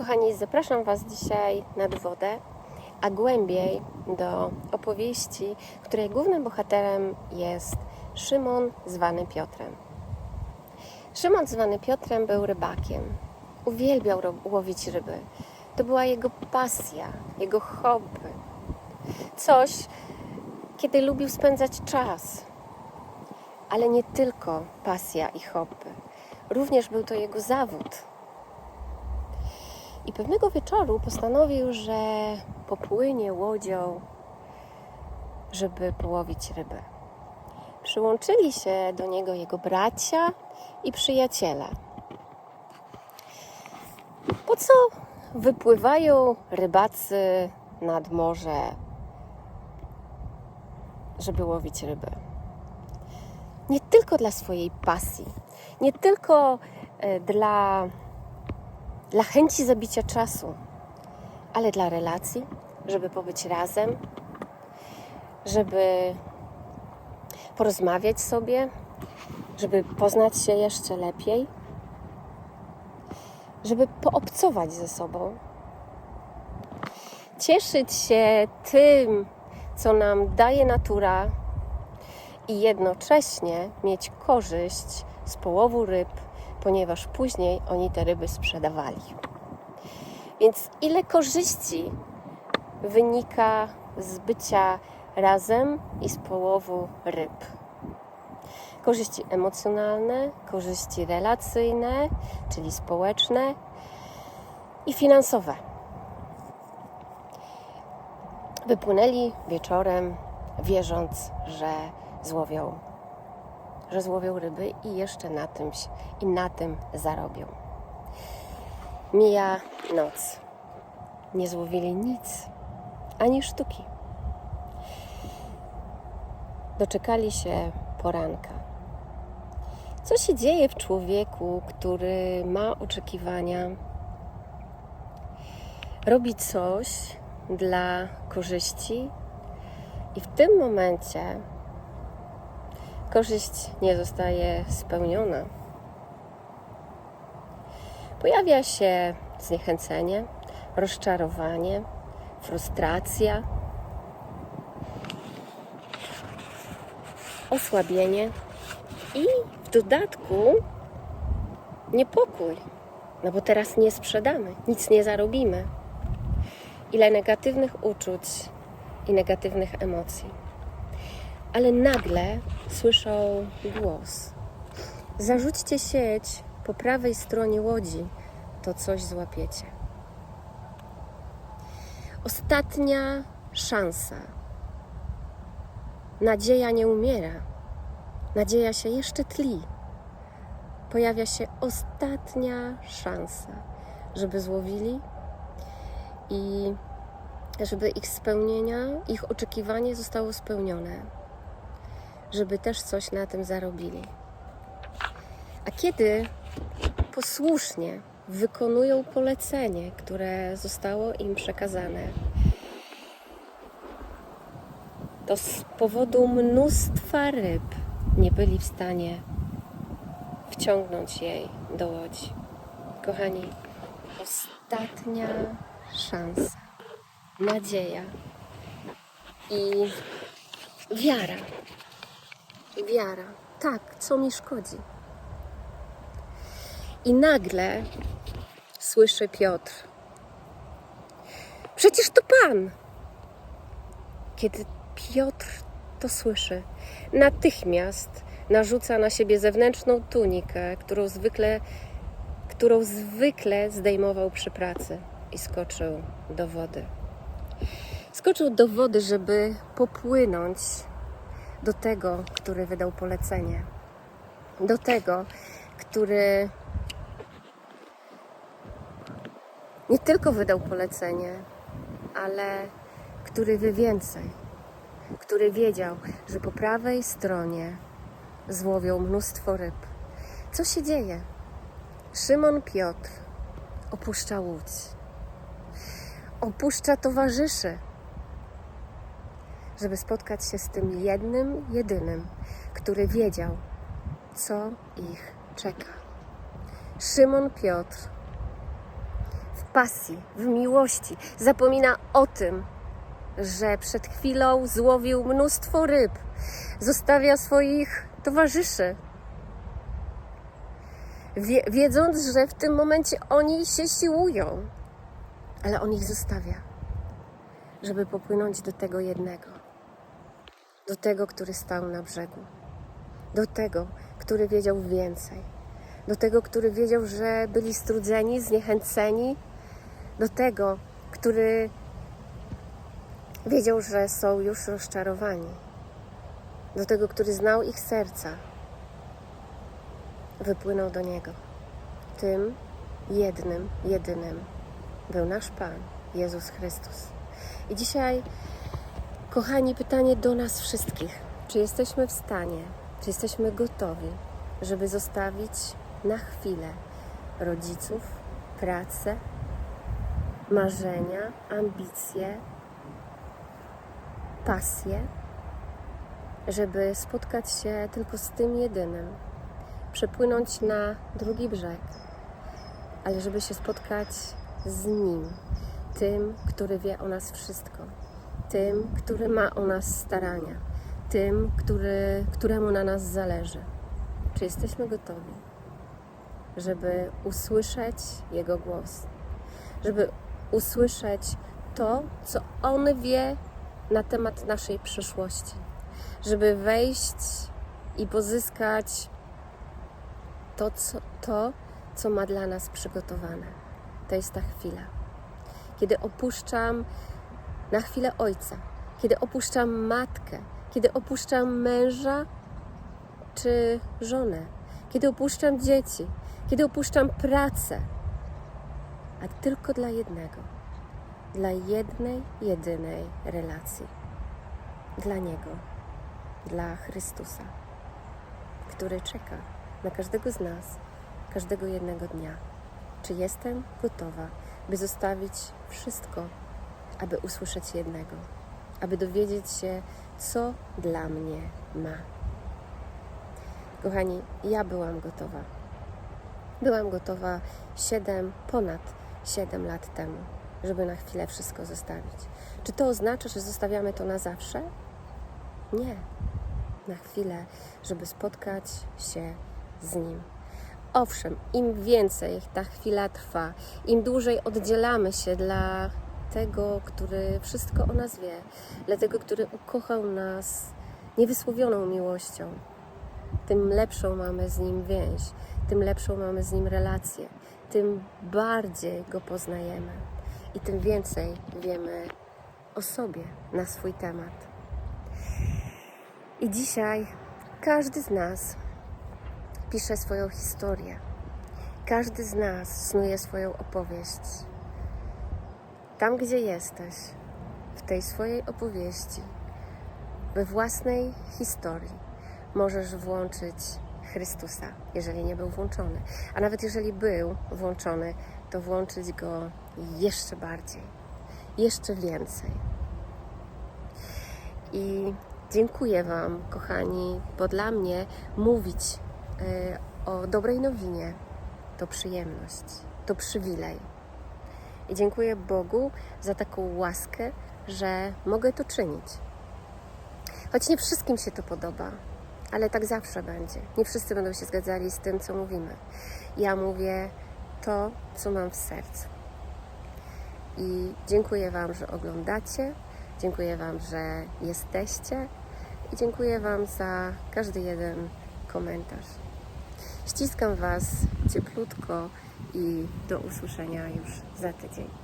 kochani, zapraszam Was dzisiaj nad wodę, a głębiej do opowieści, której głównym bohaterem jest Szymon zwany Piotrem. Szymon zwany Piotrem był rybakiem. Uwielbiał łowić ryby. To była jego pasja, jego hobby. Coś, kiedy lubił spędzać czas. Ale nie tylko pasja i hobby. Również był to jego zawód. I pewnego wieczoru postanowił, że popłynie łodzią, żeby połowić rybę. Przyłączyli się do niego jego bracia i przyjaciele. Po co wypływają rybacy nad morze, żeby łowić ryby? Nie tylko dla swojej pasji, nie tylko e, dla dla chęci zabicia czasu, ale dla relacji, żeby pobyć razem, żeby porozmawiać sobie, żeby poznać się jeszcze lepiej, żeby poobcować ze sobą, cieszyć się tym, co nam daje natura i jednocześnie mieć korzyść z połowu ryb, ponieważ później oni te ryby sprzedawali. Więc ile korzyści wynika z bycia razem i z połowu ryb? Korzyści emocjonalne, korzyści relacyjne, czyli społeczne i finansowe. Wypłynęli wieczorem, wierząc, że złowią że złowią ryby i jeszcze na tym, i na tym zarobią. Mija noc. Nie złowili nic, ani sztuki. Doczekali się poranka. Co się dzieje w człowieku, który ma oczekiwania, robi coś dla korzyści i w tym momencie korzyść nie zostaje spełniona. Pojawia się zniechęcenie, rozczarowanie, frustracja, osłabienie i w dodatku niepokój, no bo teraz nie sprzedamy, nic nie zarobimy. Ile negatywnych uczuć i negatywnych emocji ale nagle słyszą głos. Zarzućcie sieć po prawej stronie łodzi, to coś złapiecie. Ostatnia szansa. Nadzieja nie umiera. Nadzieja się jeszcze tli. Pojawia się ostatnia szansa, żeby złowili i żeby ich spełnienia, ich oczekiwanie zostało spełnione żeby też coś na tym zarobili. A kiedy posłusznie wykonują polecenie, które zostało im przekazane, to z powodu mnóstwa ryb nie byli w stanie wciągnąć jej do łodzi. Kochani, ostatnia szansa, nadzieja i wiara wiara. Tak, co mi szkodzi? I nagle słyszy Piotr: Przecież to Pan! Kiedy Piotr to słyszy, natychmiast narzuca na siebie zewnętrzną tunikę, którą zwykle, którą zwykle zdejmował przy pracy i skoczył do wody. Skoczył do wody, żeby popłynąć do tego, który wydał polecenie, do tego, który nie tylko wydał polecenie, ale który wie więcej, który wiedział, że po prawej stronie złowią mnóstwo ryb. Co się dzieje? Szymon Piotr opuszcza łódź, opuszcza towarzyszy, żeby spotkać się z tym jednym, jedynym, który wiedział, co ich czeka. Szymon Piotr w pasji, w miłości. Zapomina o tym, że przed chwilą złowił mnóstwo ryb. Zostawia swoich towarzyszy, wie, wiedząc, że w tym momencie oni się siłują, ale on ich zostawia, żeby popłynąć do tego jednego, do tego, który stał na brzegu, do tego, który wiedział więcej, do tego, który wiedział, że byli strudzeni, zniechęceni, do tego, który wiedział, że są już rozczarowani, do tego, który znał ich serca, wypłynął do Niego. Tym jednym, jedynym był nasz Pan, Jezus Chrystus. I dzisiaj, kochani, pytanie do nas wszystkich. Czy jesteśmy w stanie, czy jesteśmy gotowi, żeby zostawić na chwilę rodziców, pracę, marzenia, ambicje, pasję, żeby spotkać się tylko z tym jedynym, przepłynąć na drugi brzeg, ale żeby się spotkać z Nim, tym, który wie o nas wszystko, tym, który ma o nas starania, tym, który, któremu na nas zależy. Czy jesteśmy gotowi, żeby usłyszeć Jego głos, żeby usłyszeć to, co On wie na temat naszej przyszłości, żeby wejść i pozyskać to, co, to, co ma dla nas przygotowane. To jest ta chwila. Kiedy opuszczam na chwilę ojca, kiedy opuszczam matkę, kiedy opuszczam męża czy żonę, kiedy opuszczam dzieci, kiedy opuszczam pracę, a tylko dla jednego, dla jednej, jedynej relacji, dla Niego, dla Chrystusa, który czeka na każdego z nas, każdego jednego dnia. Czy jestem gotowa, by zostawić wszystko, aby usłyszeć jednego, aby dowiedzieć się, co dla mnie ma? Kochani, ja byłam gotowa. Byłam gotowa 7, ponad 7 lat temu, żeby na chwilę wszystko zostawić. Czy to oznacza, że zostawiamy to na zawsze? Nie. Na chwilę, żeby spotkać się z Nim. Owszem, im więcej ta chwila trwa, im dłużej oddzielamy się dla tego, który wszystko o nas wie, dla tego, który ukochał nas niewysłowioną miłością, tym lepszą mamy z Nim więź, tym lepszą mamy z Nim relację, tym bardziej Go poznajemy i tym więcej wiemy o sobie na swój temat. I dzisiaj każdy z nas pisze swoją historię. Każdy z nas snuje swoją opowieść. Tam, gdzie jesteś, w tej swojej opowieści, we własnej historii, możesz włączyć Chrystusa, jeżeli nie był włączony. A nawet jeżeli był włączony, to włączyć go jeszcze bardziej, jeszcze więcej. I dziękuję Wam, kochani, bo dla mnie mówić y, o dobrej nowinie to przyjemność, to przywilej. I dziękuję Bogu za taką łaskę, że mogę to czynić. Choć nie wszystkim się to podoba, ale tak zawsze będzie. Nie wszyscy będą się zgadzali z tym, co mówimy. Ja mówię to, co mam w sercu. I dziękuję Wam, że oglądacie. Dziękuję Wam, że jesteście. I dziękuję Wam za każdy jeden komentarz. Ściskam Was cieplutko i do usłyszenia już za tydzień.